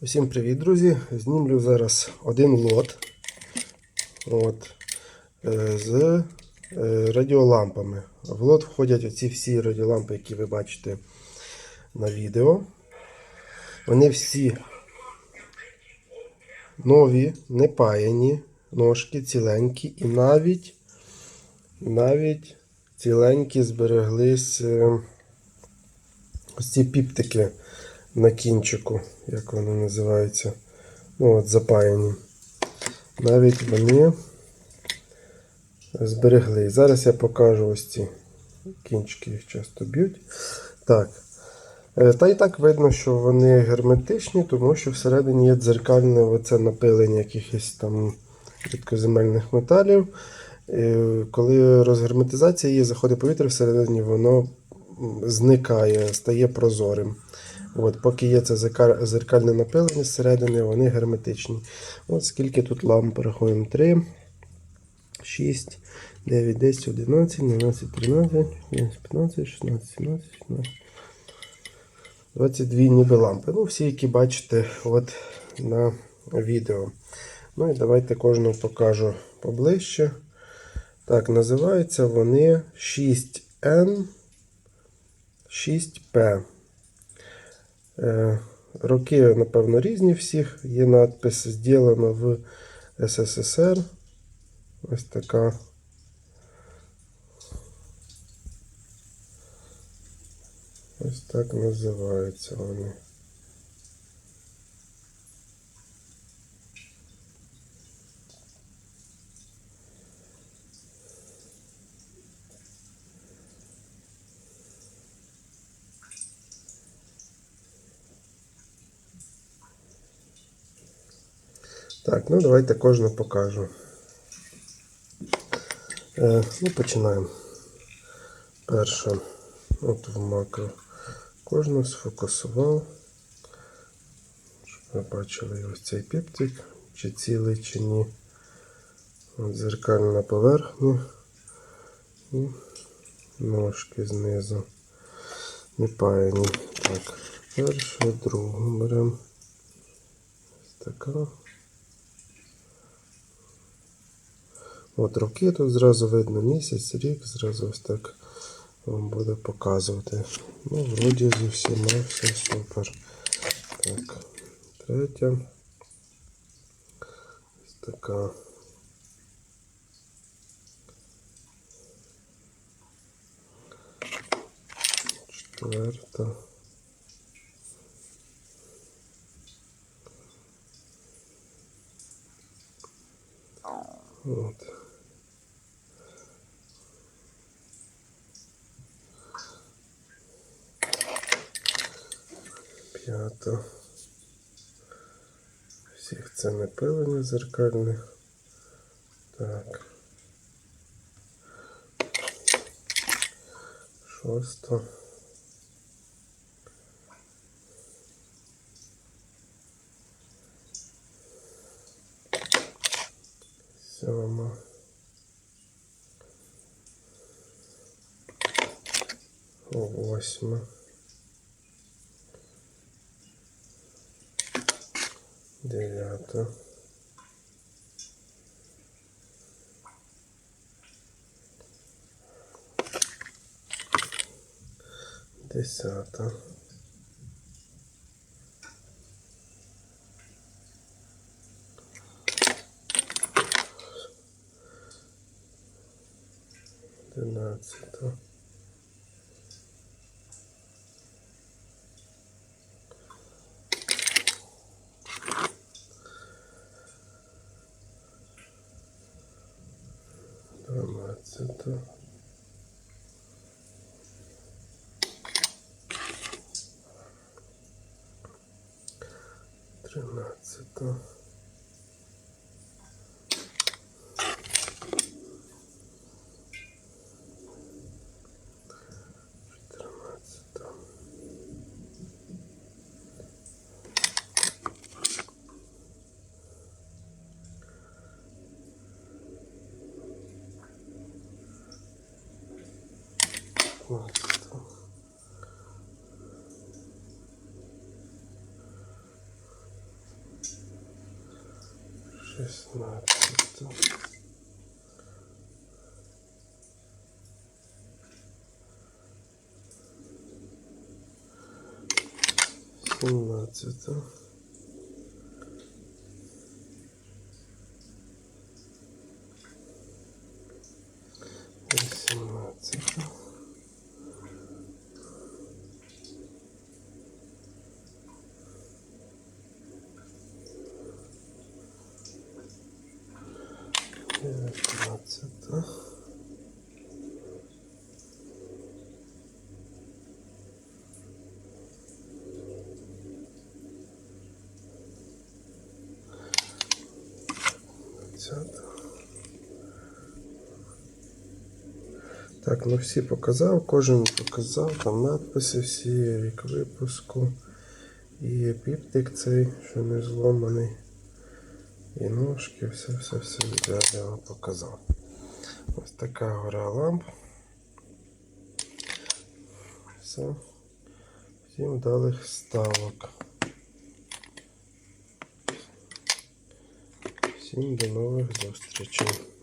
Усім привіт, друзі! Знімлю зараз один лот от, е, з е, радіолампами. В лот входять оці всі радіолампи, які ви бачите на відео. Вони всі нові, не паяні, ножки ціленькі і навіть, навіть ціленькі збереглись е, ось ці піптики на кінчику, як вони називаються. Ну, от запаяні. Навіть вони зберегли. Зараз я покажу ось ці кінчики, їх часто б'ють. Так. Е, Та й так видно, що вони герметичні, тому що всередині є дзеркальне оце напилення якихось там рідкоземельних металів. Е, Коли розгерметизація є, заходить повітря всередині, воно зникає, стає прозорим. От, поки є це зеркальне напилення зсередини, вони герметичні. От скільки тут ламп рахуємо? 3, 6, 9, 10, 11, 12, 13, 14, 15, 16, 17, 18. 22 ніби лампи. Ну, всі, які бачите от на відео. Ну і давайте кожного покажу поближче. Так, називаються вони 6N, 6P. Е, Роки, напевно, різні всіх. Є надпис «Зділено в СССР. Ось така. Ось так називаються вони. Так, ну давайте кожну покажу. Е, ну, починаємо. Перша. От в макро. Кожну сфокусував. Щоб ви бачили ось цей піптик, чи цілий, чи ні. От зеркальна поверхня. І ножки знизу. Не паяні. Так, першу, другу беремо. Ось така. От роки тут зразу видно місяць, рік, зразу ось так вам буде показувати. Ну, вроді зі всіма все супер. Так, третя. Ось така. Четверта. От. П'ята. Всіх це не пилення зеркальне. Так. Шоста. Сьома. Восьма. delineato tessata tenazzo Дванадцята. Тринадцята. 15. Шестнадцать. Семнадцать. Двадцята. Так, ну всі показав, кожен показав, там надписи всі, рік випуску. І епіптик цей, що не зломаний. І ножки, все, все, все я вам показав. Ось така гора ламп. Все. Всім вдалих ставок. Всім до нових зустрічей.